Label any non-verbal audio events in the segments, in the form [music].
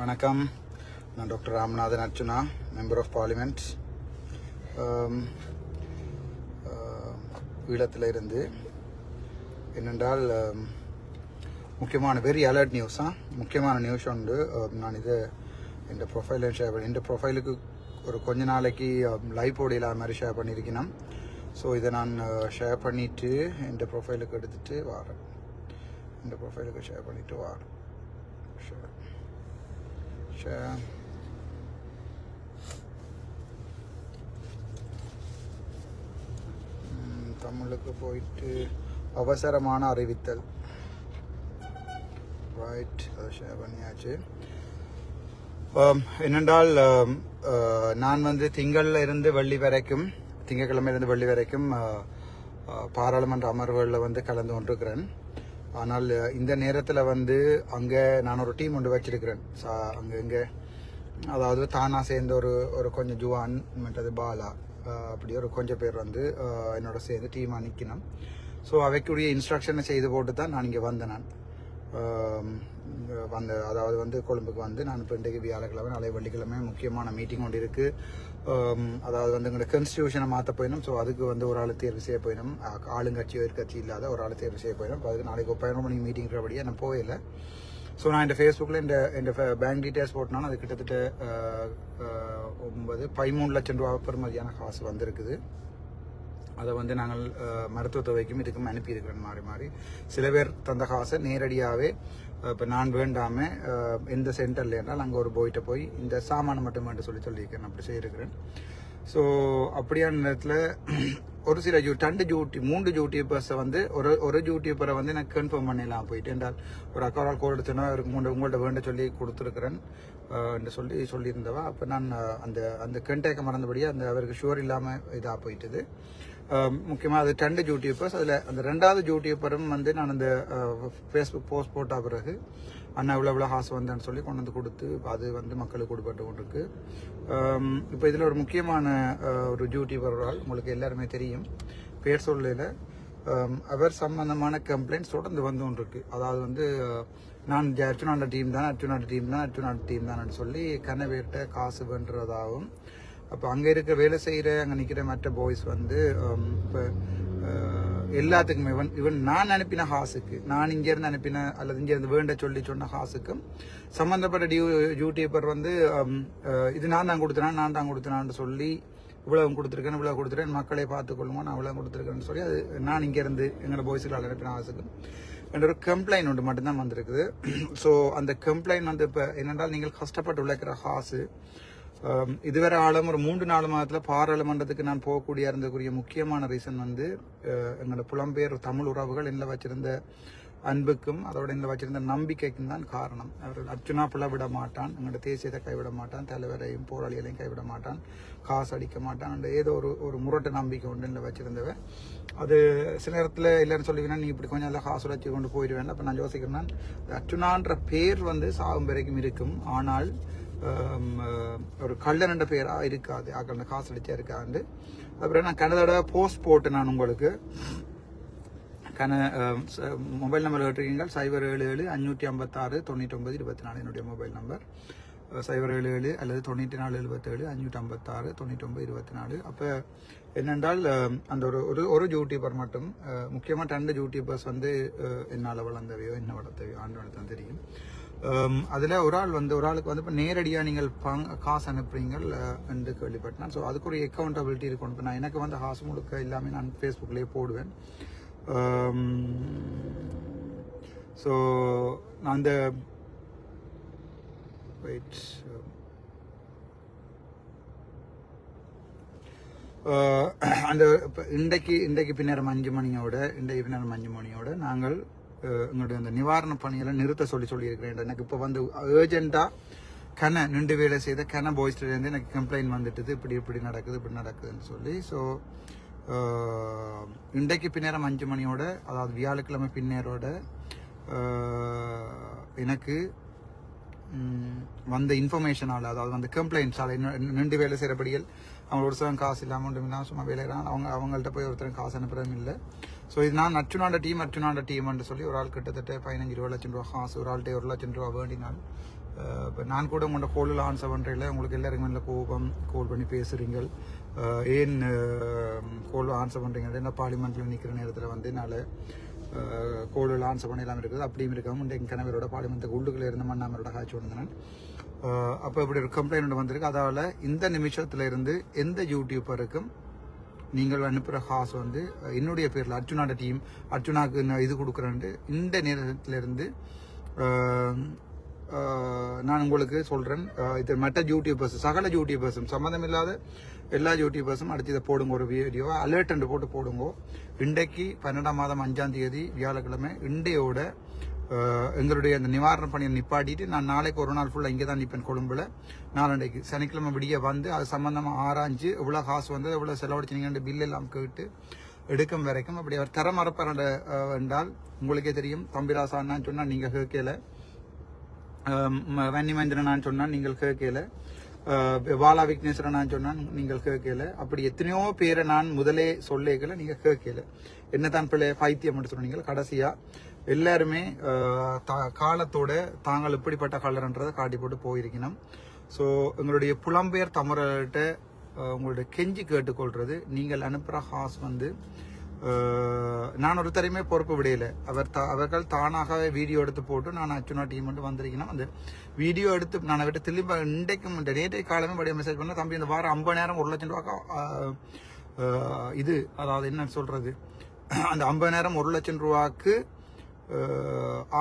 வணக்கம். நான் doctor Ramanathan Archuna member of parliament ஈழத்தில் இருந்து என்னென்றால் முக்கியமான வெரி அலர்ட் நியூஸா முக்கியமான நியூஸ் உண்டு. நான் இது இந்த ப்ரொஃபைல ஷேர் பண்ணி என் ப்ரொஃபைலுக்கு ஒரு கொஞ்ச நாளைக்கு லைவ் போட இல்லாத மாதிரி ஷேர் பண்ணியிருக்கணும். ஸோ இதை நான் ஷேர் பண்ணிவிட்டு இந்த ப்ரொஃபைலுக்கு எடுத்துகிட்டு வரேன். இந்த ப்ரொஃபைலுக்கு ஷேர் பண்ணிவிட்டு வரேன். Share Sure. தமிழுக்கு போயிட்டு அவசரமான அறிவித்தல் ரைட் அதை ஷேர் பண்ணியாச்சு என்னென்றால் நான் வந்து திங்கள்ல இருந்து வெள்ளி வரைக்கும் திங்கக்கிழமையிலிருந்து வெள்ளி வரைக்கும் பாராளுமன்ற அமர்வுகளில் வந்து கலந்து கொண்டிருக்கிறேன் ஆனால் இந்த நேரத்தில் வந்து அங்கே நான் ஒரு டீம் ஒன்று வச்சிருக்கிறேன். சா அங்கே இங்கே. அதாவது தானாக சேர்ந்த ஒரு ஒரு கொஞ்சம் ஜுவான் மற்றது பாலா அப்படி ஒரு கொஞ்சம் பேர் வந்து என்னோட சேர்ந்து டீமாக நிற்கணும் ஸோ அவைக்குரிய இன்ஸ்ட்ரக்ஷனை செய்து போட்டு தான் நான் இங்கே வந்தேன் நான். வந்த அதாவது வந்து கொழும்புக்கு வந்து நான் இப்போ இன்றைக்கு வியாழக்கிழமை நாளை வெள்ளிக்கிழமை முக்கியமான மீட்டிங் ஒன்று இருக்குது அதாவது வந்து எங்களோட கன்ஸ்டியூஷனை மாற்ற போயிடும் ஸோ அதுக்கு வந்து ஒரு ஆள் தேர்வு செய்ய போயிடும் ஆளுங்கட்சி எதிர்கட்சி இல்லாத ஒரு ஆள் தேர்வு செய்ய போயிடும் அதுக்கு நாளைக்கு பதினொரு மணிக்கு மீட்டிங் இருக்கிறபடியே நான் போகல ஸோ நான் இந்த ஃபேஸ்புக்கில் இந்த இந்த பேங்க் டீட்டெயில்ஸ் போட்டனால அது கிட்டத்தட்ட ஒன்பது பதிமூணு லட்சம் ரூபா பெறுமதியான காசு வந்திருக்குது. அதை வந்து நாங்கள் மருத்துவ தொகைக்கும் இதுக்கும் அனுப்பியிருக்கிறோம் மாறி மாறி. சில பேர் தந்த காசை நேரடியாகவே இப்போ நான் வேண்டாமல் எந்த சென்டரில் என்றால் அங்கே ஒரு போயிட்ட போய் இந்த சாமானை மட்டும் வேண்டு சொல்லி சொல்லியிருக்கேன் அப்படி செய்திருக்கிறேன். ஸோ அப்படியான நேரத்தில் ஒரு சில ஜூ ரெண்டு ஜூட்டி மூன்று யூடியூபர்ஸை வந்து ஒரு ஒரு யூடியூபரை வந்து எனக்கு கன்ஃபார்ம் பண்ணிடலாம் போயிட்டு. என்றால் ஒரு அக்காவால் கோல் எடுத்தோன்னா அவருக்கு மூன்று உங்கள்ட்ட வேண்ட சொல்லி கொடுத்துருக்குறேன். என்று சொல்லி சொல்லியிருந்தவா அப்போ நான் அந்த அந்த கண்டேக்க மறந்தபடியே அந்த அவருக்கு ஷுவர் இல்லாமல் இதாக போயிட்டுது. முக்கியமாக அது ரெண்டு ஜூடியூப்பர்ஸ் அதில் அந்த ரெண்டாவது ஜூடியூப்பரும் வந்து நான் அந்த ஃபேஸ்புக் போஸ்ட் போட்ட பிறகு அண்ணா இவ்வளோ இவ்வளோ காசு வந்தேன்னு சொல்லி கொண்டு வந்து கொடுத்து அது வந்து மக்களுக்கு கொடுப்பட்டு கொண்டிருக்கு. இப்போ இதில் ஒரு முக்கியமான ஒரு யூடியூபர் ஒரு ஆள் உங்களுக்கு எல்லாருமே தெரியும். பேர் சொல்லல. அவர் சம்பந்தமான கம்ப்ளைண்ட்ஸ் தொடர்ந்து வந்து கொண்டிருக்கு. அதாவது வந்து நான் ஜ- டீம் தான் அர்ச்சுனாண்ட டீம் தான் அர்ச்சுனாண்ட டீம் தான் சொல்லி கனவேட்ட காசு வென்றதாகவும் அப்போ அங்கே இருக்கிற வேலை செய்கிற அங்கே நிற்கிற மற்ற பாய்ஸ் வந்து இப்போ எல்லாத்துக்குமே இவன் இவன் நான் அனுப்பின ஹாஸுக்கு நான் இங்கேருந்து அனுப்பின அல்லது இங்கேருந்து வேண்ட சொல்லி சொன்ன ஹாஸுக்கும் சம்மந்தப்பட்ட டியூ யூடியூபர் வந்து இது நான் தான் கொடுத்தேன் நான் தான் கொடுத்தேனான்னு சொல்லி இவ்வளவு கொடுத்துருக்கேன் இவ்வளவு கொடுத்துருக்கேன் மக்களை பார்த்துக்கொள்ளுங்க நான் இவ்வளவு கொடுத்துருக்கேன்னு சொல்லி அது நான் இங்கேருந்து எங்களோட பாய்ஸுக்கு அனுப்பின ஹாஸுக்கும். என்ற ஒரு கம்ப்ளைண்ட் ஒன்று மட்டும்தான் வந்திருக்குது. [clears throat] ஸோ அந்த கம்ப்ளைண்ட் வந்து இப்போ என்னென்றால் நீங்கள் கஷ்டப்பட்டு உழைக்கிற ஹாஸு இதுவரை ஆளும் ஒரு மூன்று நாலு மாதத்தில் பாராளுமன்றத்துக்கு நான் போகக்கூடிய இருந்தக்கூடிய முக்கியமான ரீசன் வந்து எங்களோட புலம்பெயர் தமிழ் உறவுகள் என்ன வச்சிருந்த அன்புக்கும் அதோட என்னில் வச்சிருந்த நம்பிக்கைக்கும் தான் காரணம். அவர் அர்ச்சுனா புல விட மாட்டான் எங்களோட தேசியத்தை கைவிட மாட்டான் தலைவரையும் போராளிகளையும் கைவிட மாட்டான் காசு அடிக்க மாட்டான் அந்த ஏதோ ஒரு ஒரு முரட்டு நம்பிக்கை உண்டு என்னில் வச்சிருந்தவன். அது சில நேரத்தில் இல்லைன்னு சொல்லுவீங்கன்னா நீ இப்படி கொஞ்சம் நல்லா காசு வச்சு கொண்டு போயிடுவேன் அப்போ நான் யோசிக்கிறேன் அர்ச்சுனான்ற பேர் வந்து சாகும் வரைக்கும் இருக்கும். ஆனால் ஒரு கள்ளன் பேராக இருக்காது. ஆக்கள் காசு அடிச்சா இருக்காது. அப்புறம் நான் கனதோட போஸ்ட் போட்டு நான் உங்களுக்கு. கன மொபைல் நம்பர் கேட்டிருக்கீங்க. சைபர் ஏழு ஏழு அஞ்சூற்றி ஐம்பத்தாறு தொண்ணூற்றி ஒன்பது இருபத்தி நாலு என்னுடைய மொபைல் நம்பர் சைபர் ஏழு ஏழு அல்லது தொண்ணூற்றி நாலு எழுபத்தேழு அஞ்சூற்றி ஐம்பத்தாறு தொண்ணூற்றி ஒம்பது இருபத்தி நாலு. அப்போ என்னென்றால் அந்த ஒரு ஒரு ஒரு யூடியூபர் மட்டும் முக்கியமாக ரெண்டு யூடியூபர்ஸ் வந்து என்னால் வளர்ந்தவையோ என்ன வளர்த்தவையோ ஆண்டு வளர்த்தான் தெரியும். Um, அதில் ஒரு ஆள் வந்து ஒரு ஆளுக்கு வந்து இப்போ நேரடியாக நீங்கள் பங் காசு அனுப்புறீங்கள் என்று கேள்விப்பட்டேன். ஸோ அதுக்கு ஒரு அக்கௌண்டபிலிட்டி இருக்கணும் இப்போ நான் எனக்கு வந்து காசு முழுக்க எல்லாமே நான் ஃபேஸ்புக்லேயே போடுவேன். Um, ஸோ நான் அந்த வெயிட் um, uh, [coughs] அந்த இன்றைக்கு இன்றைக்கு பின்னரம் அஞ்சு மணியோட இன்றைக்கு பின்னரம் அஞ்சு மணியோட நாங்கள் எங்களுடைய அந்த நிவாரண பணிகளை நிறுத்த சொல்லி சொல்லியிருக்கிறேன் எனக்கு இப்போ வந்து ஏர்ஜெண்டாக கன நின்று வேலை செய்த கன பாய்ஸ்லேருந்து எனக்கு கம்ப்ளைண்ட் வந்துட்டுது. இப்படி இப்படி நடக்குது இப்படி நடக்குதுன்னு சொல்லி. ஸோ இன்றைக்கு பின்னேரம் அஞ்சு மணியோட அதாவது வியாழக்கிழமை பின்னேரோட எனக்கு வந்த இன்ஃபர்மேஷனால் அதாவது வந்து கம்ப்ளைண்ட்ஸால் நின்று வேலை செய்கிறபடியில் அவங்க ஒரு சிலம் காசு இல்லாமல் ஒன்றும் இல்லாமல் சும்மா வேலை அவங்க அவங்கள்ட்ட போய் ஒருத்தரும் காசு அனுப்புகிறதும் இல்லை. ஸோ இது நான் அர்ச்சுனாண்ட டீம் அச்சுநாண்ட டீம்னு சொல்லி ஒரு ஆள் கிட்டத்தட்ட பதினஞ்சு இருபது லட்சம் ரூபா காசு ஒரு ஆள்கிட்ட ஒரு லட்சம் ரூபா வேண்டினால் இப்போ நான் கூட உங்களோட கோலில் ஆன்சர் பண்ணுறதில்ல உங்களுக்கு எல்லாருக்கும் நல்ல கோபம் கோல் பண்ணி பேசுகிறீங்க ஏன் கோல் ஆன்சர் பண்ணுறீங்க என்ன பார்லிமெண்ட்டில் நிற்கிற நேரத்தில் வந்து என்னால் கோலில் ஆன்சர் பண்ண இல்லாமல் இருக்குது. அப்படியும் இருக்காம என் கணவரோட பார்லிமெண்ட்டுக்கு உள்ளுக்குள்ளே இருந்த மண்ணாமரோட காய்ச்சி வந்தேன் அப்போ இப்படி ஒரு கம்ப்ளைண்ட் வந்திருக்கு. அதால் இந்த நிமிஷத்தில் இருந்து எந்த யூடியூபருக்கும் நீங்கள் அனுப்புகிற காசு வந்து என்னுடைய பேரில் அர்ஜுனாட டீம் அர்ஜுனாக்கு நான் இது கொடுக்குறேன்ட்டு இந்த நேரத்திலிருந்து நான் உங்களுக்கு சொல்கிறேன் இது மற்ற யூடியூபர்ஸ் சகல யூடியூபர்ஸும் சம்மந்தம் இல்லாத எல்லா யூடியூபர்ஸும் அடுத்து இதை போடுங்க ஒரு வீடியோ அலர்ட் போட்டு போடுங்க. இன்றைக்கு பன்னெண்டாம் மாதம் அஞ்சாம் தேதி வியாழக்கிழமை இண்டையோட எங்களுடைய அந்த நிவாரண பணியை நிப்பாட்டிட்டு நான் நாளைக்கு ஒரு நாள் ஃபுல்லாக இங்கே தான் நிற்பேன் கொழும்புல. நாளண்டைக்கு சனிக்கிழமை விடிய வந்து அது சம்மந்தமாக ஆராய்ஞ்சு எவ்வளோ காசு வந்து எவ்வளோ செலவழிச்சினீங்கன்னு பில் எல்லாம் கேட்டு எடுக்கும் வரைக்கும் அப்படி அவர் தர மறப்பார் என்றால் உங்களுக்கே தெரியும். தம்பிராசா சொன்னால் நீங்கள் கேட்கல. வன்னிமேந்திரனான்னு சொன்னால் நீங்கள் கேட்கல. பாலா விக்னேஸ்வரனான்னு சொன்னால் நீங்கள் கேட்கல. அப்படி எத்தனையோ பேரை நான் முதலே சொல்லேக்கல நீங்கள் கேட்கல. என்னதான் பிள்ளை பைத்தியம் மட்டும் கடைசியாக எல்லாருமே தா- காலத்தோட தாங்கள் எப்படிப்பட்ட கலர்ன்றதை காட்டி போட்டு போயிருக்கணும். ஸோ எங்களுடைய புலம்பெயர் தமிழர்கிட்ட உங்களுடைய கெஞ்சி கேட்டுக்கொள்றது நீங்கள் அனுப்புகிற ஹாஸ் வந்து நான் ஒருத்தரையுமே பொறுப்பு விடையில. அவர் தா- அவர்கள் தானாகவே வீடியோ எடுத்து போட்டு நான் அச்சுனா டீம் மட்டும் வந்திருக்கேன் அந்த வீடியோ எடுத்து நான் விட்டு திரும்ப இன்றைக்கும் இந்த நேற்றைய காலமே படிய மெசேஜ் பண்ண தம்பி இந்த வாரம் ஐம்பது நேரம் ஒரு லட்சம் ரூபாய்க்கு இது அதாவது என்ன சொல்றது? அந்த ஐம்பது நேரம் ஒரு லட்சம் ரூபாய்க்கு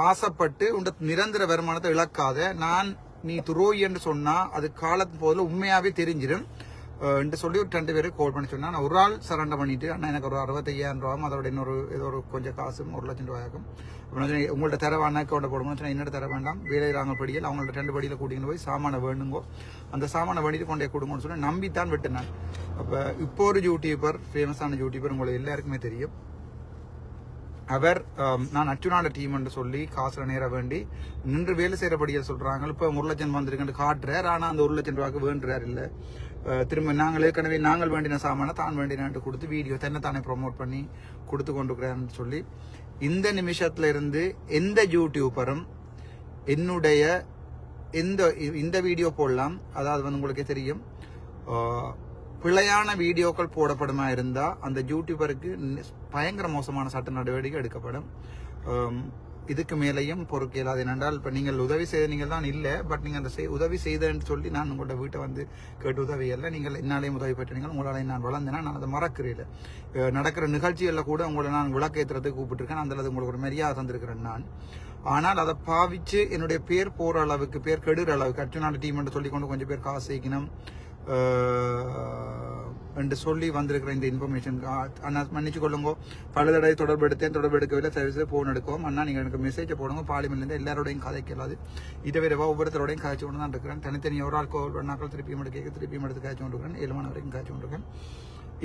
ஆசைப்பட்டு உண்ட நிரந்தர வருமானத்தை இழக்காத நான் நீ துரோகி என்று சொன்னா அது காலத்து போதில் உண்மையாவே தெரிஞ்சிடும். என்று சொல்லி ஒரு ரெண்டு பேரும் கால் பண்ணி சொன்னா. நான் ஒரு ஆள் சரண்டை பண்ணிட்டு அண்ணா எனக்கு ஒரு அறுபத்தையாயிரம் ரூபாயும் அதோட இன்னொரு ஏதோ ஒரு கொஞ்சம் காசும் ஒரு லட்சம் ரூபாயாகும் அப்படின்னு நான் உங்கள்ட்ட தர வேணா அக்கௌண்ட்டை போடணும் சொன்னா என்னோட தர வேண்டாம். வேலை ராங்க படியில் அவங்கள்ட்ட ரெண்டு படியில் கூட்டிகிட்டு போய் சாமானை வேணுங்கோ. அந்த சாமானை வேண்டிட்டு கொண்டே கொடுங்கன்னு சொல்லி நம்பித்தான் விட்டேன் நான். அப்போ இப்போ ஒரு யூடியூபர் ஃபேமஸான யூடியூபர் உங்களுக்கு எல்லாருக்குமே தெரியும். அவர் நான் அச்சுனாட டீம் என்று சொல்லி காசுல நேர வேண்டி நின்று வேலை செய்யறபடியா சொல்றாங்க. இப்ப ஒரு லட்சம் வந்திருக்குன்னு காட்டுறார். ஆனா அந்த ஒரு லட்சம் ரூபாய்க்கு வேண்டுறார் இல்ல. திரும்ப நாங்கள் ஏற்கனவே நாங்கள் வேண்டின சாமான தான் வேண்டினான்ட்டு கொடுத்து வீடியோ தன்னை தானே ப்ரோமோட் பண்ணி கொடுத்து கொண்டிருக்கிறேன்னு சொல்லி இந்த நிமிஷத்துல இருந்து எந்த யூடியூபரும் என்னுடைய எந்த இந்த வீடியோ போடலாம். அதாவது வந்து உங்களுக்கே தெரியும். பிழையான வீடியோக்கள் போடப்படுமா இருந்தா அந்த யூடியூபருக்கு பயங்கர மோசமான சட்ட நடவடிக்கை எடுக்கப்படும். இதுக்கு மேலேயும் பொறுக்க இயலாது என்னென்றால் இப்போ நீங்கள் உதவி செய்த நீங்கள் தான் இல்லை பட் நீங்கள் அந்த செய்- உதவி செய்தேன்னு சொல்லி நான் உங்களோட வீட்டை வந்து கேட்டு உதவி இல்லை நீங்கள் என்னாலேயும் உதவி பெற்றீங்க உங்களால் நான் வளர்ந்தேன்னா நான் அதை மறக்கிறேன். நடக்கிற நிகழ்ச்சிகளில் கூட உங்களை நான் விளக்கேற்றுறதுக்கு கூப்பிட்டுருக்கேன். அந்த அளவுக்கு உங்களுக்கு ஒரு மரியாதை தந்திருக்கிறேன் நான். ஆனால் அதை பாவிச்சு என்னுடைய பேர் போகிற அளவுக்கு பேர் கெடுற அளவுக்கு அர்ச்சுனால டீம் என்று சொல்லி கொண்டு கொஞ்சம் பேர் காசு சேர்க்கணும். என்று சொல்லி வந்திருக்கிற இந்த இன்ஃபர்மேஷன் அண்ணா மன்னிச்சு கொள்ளுங்க. பல தடவை தொடர்பு எடுத்தேன் தொடர்பு எடுக்கவில்லை. சர்வீஸில் ஃபோன் எடுக்கும் அண்ணா நீங்கள் எனக்கு மெசேஜை போடுங்க. பார்லிமெண்ட்லேருந்து எல்லாரோடையும் கதைக்கலாது இதை விடவா ஒவ்வொருத்தரோடையும் காய்ச்சி கொண்டு தான் இருக்கிறேன். தனித்தனி ஒரு ஆள் கோல் பண்ணாக்கள் திருப்பியும் எடுக்க திருப்பியும் எடுத்து காய்ச்சி கொண்டு ஏழு மணி வரைக்கும் காய்ச்சி கொண்டிருக்கேன்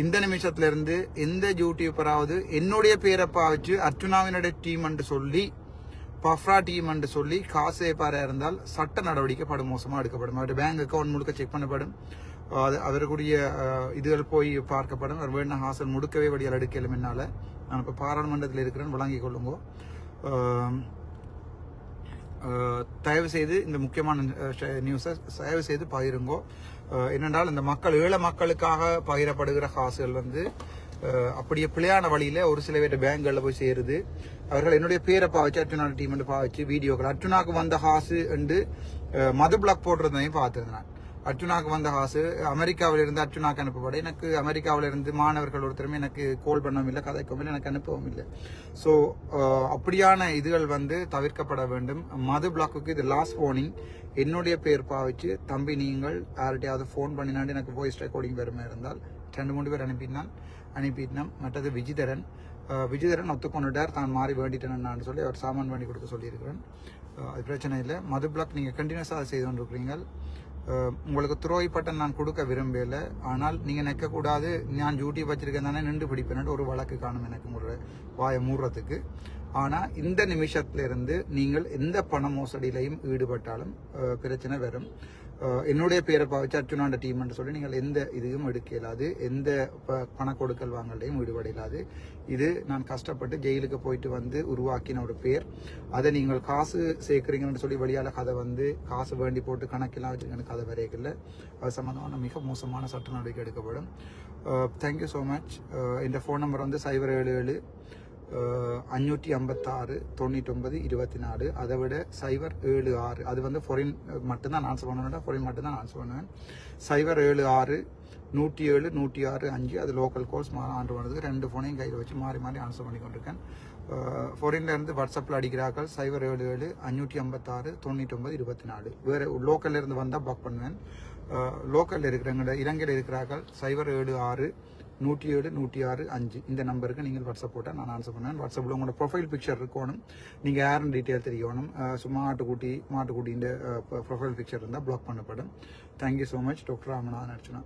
இந்த நிமிஷத்துலேருந்து எந்த யூடியூபராவது என்னுடைய பேரை பாவிச்சு அர்ச்சுனாவினுடைய டீம் என்று சொல்லி பஃப்ரா டீம் என்று சொல்லி காசு ஏற்பாரா இருந்தால் சட்ட நடவடிக்கை படும் மோசமாக எடுக்கப்படும். அவருடைய பேங்க் அக்கௌண்ட் முழுக்க செக் பண்ணப்படும். அது அவருக்குரிய இதுகள் போய் பார்க்கப்படும். அவர் வேணா ஹாசல் முடுக்கவே வழியால் எடுக்கலும் என்னால். நான் இப்போ பாராளுமன்றத்தில் இருக்கிறேன் வழங்கிக் கொள்ளுங்கோ. தயவு செய்து இந்த முக்கியமான நியூஸை தயவு செய்து பகிருங்கோ. என்னென்றால் இந்த மக்கள் ஏழை மக்களுக்காக பகிரப்படுகிற காசுகள் வந்து அப்படியே பிழையான வழியில ஒரு சில பேர் பேங்க்களில் போய் சேருது. அவர்கள் என்னுடைய பேரை பாவச்சு அர்ஜுனா டீம் பாவச்சு வீடியோக்கள் அர்ஜுனாக்கு வந்த ஹாசு என்று மது பிளாக் போடுறதையும் பார்த்துருந்தேன் அர்ஜுனாக்கு வந்த ஹாசு அமெரிக்காவில் இருந்து அர்ஜுனாக்கு அனுப்பப்பட எனக்கு அமெரிக்காவில் இருந்து மாணவர்கள் ஒருத்தருமே எனக்கு கோல் பண்ணவும் இல்லை கதைக்கவும் இல்லை எனக்கு அனுப்பவும் இல்லை. ஸோ அப்படியான இதுகள் வந்து தவிர்க்கப்பட வேண்டும். மது பிளாக்குக்கு இது லாஸ்ட் ஃபோனிங் என்னுடைய பேர் பாவிச்சு தம்பி நீங்கள் யார்கிட்டயாவது ஃபோன் பண்ணினாண்டு எனக்கு வாய்ஸ் ரெக்கார்டிங் பெருமை இருந்தால் ரெண்டு மூணு பேர் அனுப்பினான். அனுப்பிட்டோம் மற்றது விஜிதரன். விஜிதரன் ஒத்துக்கொண்டுட்டார். தான் மாறி வேண்டிட்டேன் சொல்லி அவர் சாமான் பண்ணி கொடுக்க சொல்லியிருக்கிறேன். அது பிரச்சனை இல்லை. மது பிளாக் நீங்கள் கண்டினியூஸாக அதை செய்து கொண்டிருக்கிறீங்கள் உங்களுக்கு துரோகி பட்டன் நான் கொடுக்க விரும்பல ஆனால் நீங்கள் நிற்கக்கூடாது. நான் டியூட்டி வச்சிருக்கேன் தானே நின்று பிடிப்பேன். ஒரு வழக்கு காணும் எனக்கு ஒரு வாயை மூடுறதுக்கு. ஆனால் இந்த நிமிஷத்திலிருந்து நீங்கள் எந்த பண மோசடியிலையும் ஈடுபட்டாலும் பிரச்சனை வரும். என்னுடைய பேரை பாவிச்சு அர்ஜுனாண்ட டீம்னு சொல்லி நீங்கள் எந்த இதையும் எடுக்க இயலாது எந்த ப- பண கொடுக்கல் வாங்கலையும் ஈடுபட இயலாது இது நான் கஷ்டப்பட்டு ஜெயிலுக்கு போயிட்டு வந்து உருவாக்கின ஒரு பேர். அதை நீங்கள் காசு சேர்க்குறீங்கன்னு சொல்லி வழியால் கதை வந்து காசு வேண்டி போட்டு கணக்கெல்லாம் வச்சுருக்கேன் கதை வரைக்கல அது சம்மந்தமான மிக மோசமான சட்ட நடவடிக்கை எடுக்கப்படும். தேங்க்யூ ஸோ மச் இந்த ஃபோன் நம்பர் வந்து சைபர் ஏழு ஏழு அஞ்சூற்றி ஐம்பத்தாறு தொண்ணூற்றொன்பது இருபத்தி நாலு அதை விட சைபர் ஏழு ஆறு. அது வந்து ஃபொரின் மட்டும்தான் ஆன்சர் பண்ணுவேன் ஃபொரின் மட்டும்தான் ஆன்சர் பண்ணுவேன். சைபர் ஏழு ஆறு நூற்றி ஏழு நூற்றி ஆறு அஞ்சு. அது லோக்கல் கோல்ஸ் ஆண்டு பண்ணுறதுக்கு ரெண்டு ஃபோனையும் கையில் வச்சு மாறி மாறி ஆன்சர் பண்ணி கொண்டிருக்கேன். ஃபொரின்லேருந்து வாட்ஸ்அப்பில் அடிக்கிறார்கள். சைபர் ஏழு ஏழு அஞ்சூற்றி ஐம்பத்தாறு தொண்ணூற்றொம்பது இருபத்தி நாலு வேறு லோக்கல்லேருந்து வந்தால் பக் பண்ணுவேன். லோக்கலில் இருக்கிறவங்க இலங்கையில் இருக்கிறார்கள். சைபர் ஏழு ஆறு நூற்றி ஏழு நூற்றி ஆறு அஞ்சு. இந்த நம்பருக்கு நீங்கள் வாட்ஸ்அப் போட்டால் நான் ஆன்சர் பண்ணுவேன். வாட்ஸ்அப்பில் உங்களோட ப்ரொஃபைல் பிக்சர் இருக்கணும். நீங்கள் யாருன்னு டீட்டெயில் தெரியணும். சும்மா ஆட்டுக்குட்டி மாட்டுக்குட்டின்ற ப்ரொஃபைல் பிக்சர் இருந்தால் பிளாக் பண்ணப்படும். Thank you so much doctor Ramanathan Archana.